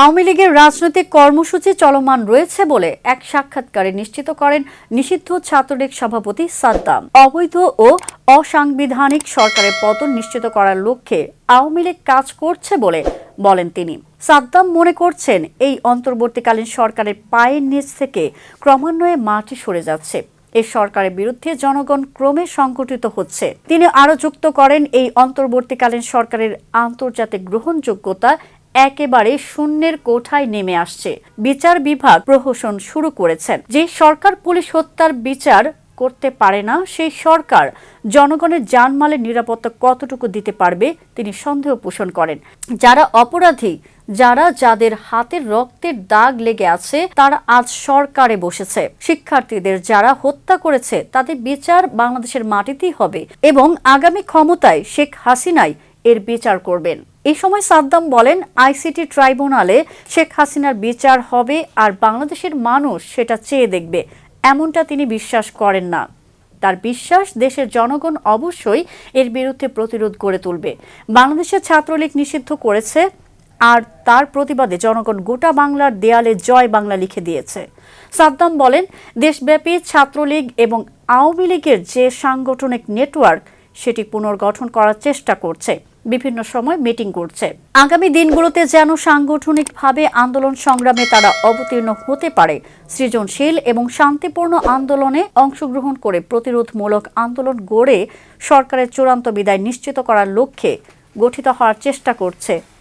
আওয়ামী লীগের রাজনৈতিক কর্মসূচি চলমান রয়েছে বলে এক সাক্ষাৎকারে নিশ্চিত করেন নিষিদ্ধ ছাত্রলীগ সভাপতি সাদ্দাম। অবৈধ ও অসাংবিধানিক সরকারের পতন নিশ্চিত করার লক্ষ্যে আওয়ামী লীগ কাজ করছে বলে বলেন তিনি। সাদ্দাম মনে করছেন এই অন্তর্বর্তীকালীন সরকারের পায়ের নিচ থেকে ক্রমান্বয়ে মাটি সরে যাচ্ছে। এই সরকারের বিরুদ্ধে জনগণ ক্রমে সংগঠিত হচ্ছে। তিনি আরও যুক্ত করেন এই অন্তর্বর্তীকালীন সরকারের আন্তর্জাতিক গ্রহণযোগ্যতা একেবারে শূন্যের কোঠায় নেমে আসছে। বিচার বিভাগ প্রহসন শুরু করেছেন। যে সরকার পুলিশ হত্যার বিচার করতে পারে না, সেই সরকার জনগণের জানমালের নিরাপত্তা কতটুকু দিতে পারবে, তিনি সন্দেহ পোষণ করেন। যারা অপরাধী, যারা যাদের হাতের রক্তের দাগ লেগে আছে, তারা আজ সরকারে বসেছে। শিক্ষার্থীদের যারা হত্যা করেছে, তাদের বিচার বাংলাদেশের মাটিতেই হবে এবং আগামী ক্ষমতায় শেখ হাসিনাই এর বিচার করবেন। এই সময় সাদ্দাম বলেন, আইসিটি ট্রাইব্যুনালে শেখ হাসিনার বিচার হবে আর বাংলাদেশের মানুষ সেটা চেয়ে দেখবে। এমনটা তিনি বিশ্বাস করেন না। তার বিশ্বাস দেশের জনগণ অবশ্যই এর বিরুদ্ধে প্রতিরোধ গড়ে তুলবে। বাংলাদেশের ছাত্রলীগ নিষিদ্ধ করেছে আর তার প্রতিবাদে জনগণ গোটা বাংলার দেয়ালে জয় বাংলা লিখে দিয়েছে। সাদ্দাম বলেন, দেশব্যাপী ছাত্রলীগ এবং আওয়ামী লীগের যে সাংগঠনিক নেটওয়ার্ক, সেটি পুনর্গঠন করার চেষ্টা করছে। বিভিন্ন সময় মিটিং করছে। আগামী দিনগুলোতে যেন সাংগঠনিকভাবে আন্দোলন সংগ্রামে তারা অবতীর্ণ হতে পারে, সৃজনশীল এবং শান্তিপূর্ণ আন্দোলনে অংশগ্রহণ করে প্রতিরোধমূলক আন্দোলন গড়ে সরকারের চূড়ান্ত বিদায় নিশ্চিত করার লক্ষ্যে গঠিত হওয়ার চেষ্টা করছে।